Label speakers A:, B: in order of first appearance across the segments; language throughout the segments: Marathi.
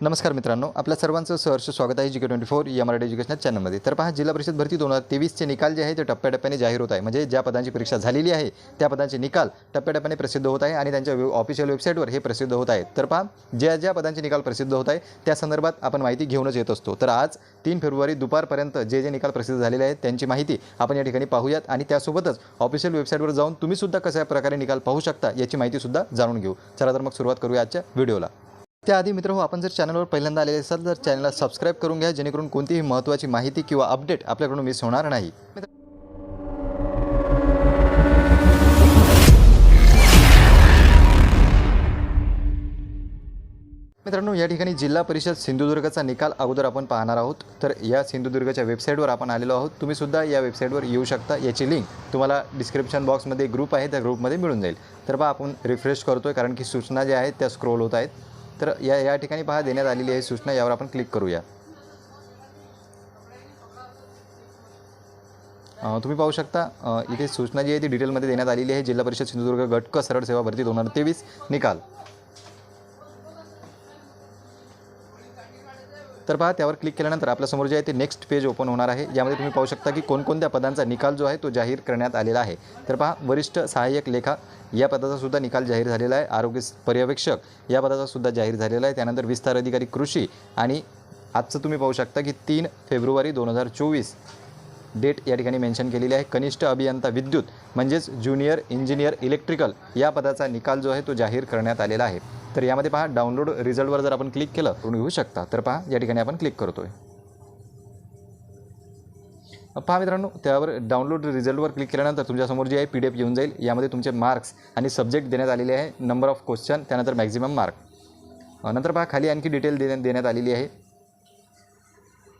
A: नमस्कार मित्रांनो आपल्या सर्वांचं सहर्ष स्वागत आहे जी के ट्वेंटी फोर या मराठी एज्युकेशनल चॅनलमध्ये. तर पहा जिल्हा परिषद भरती दोन हजार तेवीसचे निकाल जे आहे ते टप्प्याटप्प्याने जाहीर होत आहे. म्हणजे ज्या पदांची परीक्षा झालेली आहे त्या पदांचे निकाल टप्प्याटप्प्याने प्रसिद्ध होत आहे आणि त्यांच्या ऑफिशियल वेबसाईटवर हे प्रसिद्ध होत आहेत. तर पहा ज्या ज्या पदांचे निकाल प्रसिद्ध होत आहे त्या संदर्भात आपण माहिती घेऊनच येत असतो. तर आज तीन फेब्रुवारी दुपारपर्यंत जे जे निकाल प्रसिद्ध झालेले आहेत त्यांची माहिती आपण या ठिकाणी पाहूयात आणि त्यासोबतच ऑफिशियल वेबसाईटवर जाऊन तुम्हीसुद्धा कशा प्रकारे निकाल पाहू शकता याची माहितीसुद्धा जाणून घेऊ. चला तर मग सुरुवात करूया आजच्या व्हिडिओला. त्याआधी मित्र हो आपण जर चॅनलवर पहिल्यांदा आलेले असाल तर चॅनलला सबस्क्राईब करून घ्या जेणेकरून कोणतीही महत्त्वाची माहिती किंवा अपडेट आपल्याकडून मिस होणार नाही. मित्रांनो या ठिकाणी जिल्हा परिषद सिंधुदुर्गचा निकाल अगोदर आपण पाहणार आहोत. तर या सिंधुदुर्गच्या वेबसाईटवर आपण आलेलो आहोत. तुम्ही सुद्धा या वेबसाईटवर येऊ शकता. याची लिंक तुम्हाला डिस्क्रिप्शन बॉक्समध्ये ग्रुप आहे. त्या ग्रुपमध्ये मिळून जाईल. तर बा आपण रिफ्रेश करतोय कारण की सूचना ज्या आहेत त्या स्क्रोल होत आहेत. तर या या ठिकाणी पहा देण्यात आलेली आहे सूचना. यावर आपण क्लिक करूया. तुम्ही पाहू शकता इथे सूचना जी आहे ती डिटेलमध्ये देण्यात आलेली आहे. जिल्हा परिषद सिंधुदुर्ग गटक सरळ सेवा भरती दोन हजार तेवीस निकाल. तर पहा त्यावर क्लिक केल्यानंतर आपल्यासमोर जे आहे ते नेक्स्ट पेज ओपन होणार आहे. यामध्ये तुम्ही पाहू शकता की कोणकोणत्या पदांचा निकाल जो आहे तो जाहीर करण्यात आलेला आहे. तर पहा वरिष्ठ सहाय्यक लेखा या पदाचा सुद्धा निकाल जाहीर झालेला आहे. आरोग्य पर्यवेक्षक या पदाचा सुद्धा जाहीर झालेला आहे. त्यानंतर विस्तार अधिकारी कृषी आणि आजचं तुम्ही पाहू शकता की तीन फेब्रुवारी दोन हजार चोवीस डेट या ठिकाणी मेन्शन केलेली आहे. कनिष्ठ अभियंता विद्युत म्हणजेच ज्युनियर इंजिनियर इलेक्ट्रिकल या पदाचा निकाल जो आहे तो जाहीर करण्यात आलेला आहे. तर यामध्ये पहा डाउनलोड रिझल्टवर जर आपण क्लिक केलं करून घेऊ शकता. तर पहा या ठिकाणी आपण क्लिक करतोय. पहा मित्रांनो त्यावर डाउनलोड रिझल्टवर क्लिक केल्यानंतर तुमच्यासमोर जे आहे पी डी एफ येऊन जाईल. यामध्ये तुमचे मार्क्स आणि सब्जेक्ट देण्यात आलेले आहे नंबर ऑफ क्वेश्चन त्यानंतर मॅक्झिमम मार्क नंतर पहा खाली आणखी डिटेल देण्यात देण्यात आलेली आहे.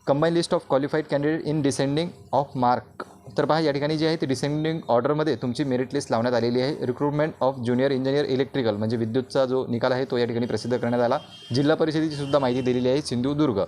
A: Combine list of qualified candidate in descending of mark तर पहा या ठिकाणी जे आहे ते डिसेंडिंग ऑर्डरमध्ये तुमची मेरिट लिस्ट लावण्यात आलेली आहे. Recruitment of junior engineer electrical म्हणजे विद्युतचा जो निकाल आहे तो या ठिकाणी प्रसिद्ध करण्यात आला. जिल्हा परिषदेची सुद्धा माहिती दिलेली आहे सिंधुदुर्ग.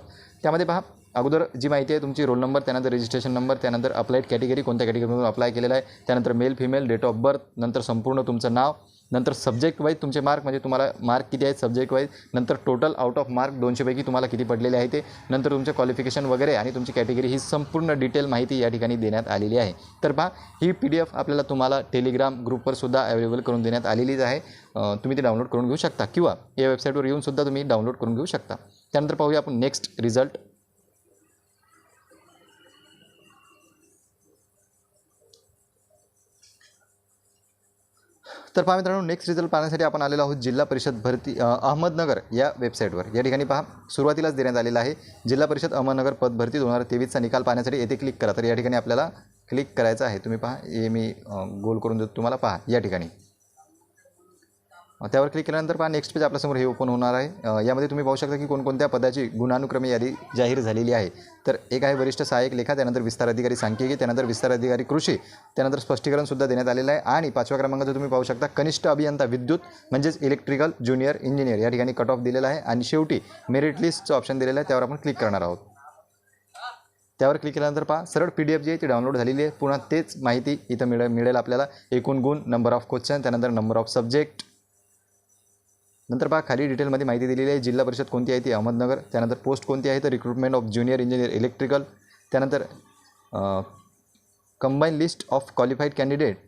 A: त्यामध्ये पहा अगोदर जी माहिती आहे तुमची रोल नंबर त्यानंतर रजिस्ट्रेशन नंबर त्यानंतर अप्लाईड कॅटेगरी कोणत्या कॅटेगरीमधून अप्लाय केलेला आहे त्यानंतर male female date of birth नंतर संपूर्ण तुमचं नाव नंतर सब्जेक्ट वाईज तुमचे मार्क म्हणजे तुम्हाला मार्क किती आहेत सब्जेक्ट वाईज नंतर टोटल आउट ऑफ मार्क दोनशेपैकी तुम्हाला किती पडलेले आहे ते नंतर तुमचे क्वालिफिकेशन वगैरे आणि तुमची कॅटेगरी ही संपूर्ण डिटेल माहिती या ठिकाणी देण्यात आलेली आहे. तर पहा ही पी डी एफ आपल्याला तुम्हाला टेलिग्राम ग्रुपवर सुद्धा अवेलेबल करून देण्यात आलेलीच आहे. तुम्ही ती डाउनलोड करून घेऊ शकता किंवा या वेबसाईटवर येऊन सुद्धा तुम्ही डाउनलोड करून घेऊ शकता. त्यानंतर पाहूया आपण नेक्स्ट रिझल्ट तर पहा मित्रांनो नेक्स्ट रिझल्ट पाहण्यासाठी आपण आलेलो आहोत जिल्हा परिषद भरती अहमदनगर या वेबसाईटवर या ठिकाणी पहा सुरुवातीलाच देण्यात आलेला आहे. जिल्हा परिषद अहमदनगर पद भरती दोन हजार तेवीसचा निकाल पाहण्यासाठी येथे क्लिक करा. तर या ठिकाणी आपल्याला क्लिक करायचं आहे. तुम्ही पहा हे मी गोल करून देतो. तुम्हाला पहा या ठिकाणी. त्यावर क्लिक केल्यानंतर पहा नेक्स्ट पेज आपल्यासमोर हे ओपन होणार आहे. यामध्ये तुम्ही पाहू शकता की कोणकोणत्या पदाची गुणानुक्रमे यादी जाहीर झालेली आहे. तर एक आहे वरिष्ठ सहाय्यक लेखा त्यानंतर विस्तार अधिकारी सांख्यिकी त्यानंतर विस्तार अधिकारी कृषी त्यानंतर स्पष्टीकरणसुद्धा देण्यात आलेलं आहे. आणि पाचव्या क्रमांकाचं तुम्ही पाहू शकता कनिष्ठ अभियंता विद्युत म्हणजेच इलेक्ट्रिकल ज्युनियर इंजिनियर या ठिकाणी कट ऑफ दिलेला आहे आणि शेवटी मेरिट लिस्टचं ऑप्शन दिलेलं आहे. त्यावर आपण क्लिक करणार आहोत. त्यावर क्लिक केल्यानंतर पहा सरळ पी डी एफ जी आहे ती डाउनलोड झालेली आहे. पुन्हा तेच माहिती इथं मिळेल मिळेल आपल्याला. एकूण गुण नंबर ऑफ क्वेश्चन त्यानंतर नंबर ऑफ सब्जेक्ट नंतर पहा खाली डिटेलमध्ये माहिती दिलेली आहे जिल्हा परिषद कोणती आहे ती? अहमदनगर. त्यानंतर पोस्ट कोणती आहे? तर recruitment of junior engineer electrical त्यानंतर combine list of qualified candidate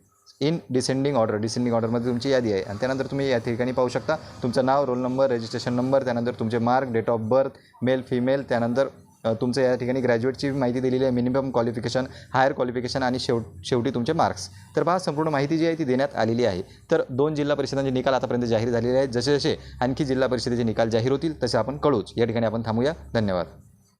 A: in descending order descending ऑर्डरमध्ये तुमची यादी आहे. आणि त्यानंतर तुम्ही या ठिकाणी पाहू शकता तुमचं नाव रोल नंबर रजिस्ट्रेशन नंबर त्यानंतर तुमचे mark date of birth male female त्यानंतर तुमचं या ठिकाणी ग्रॅज्युएटची माहिती दिलेली आहे मिनिमम क्वालिफिकेशन हायर क्वालिफिकेशन आणि शेव शेवटी तुमचे मार्क्स तर पहा संपूर्ण माहिती जी आहे ती देण्यात आलेली आहे. तर दोन जिल्हा परिषदांचे निकाल आतापर्यंत जाहीर झालेले आहेत. जसे जसे आणखी जिल्हा परिषदेचे निकाल जाहीर होतील तसे आपण कळूच. या ठिकाणी आपण थांबूया. धन्यवाद.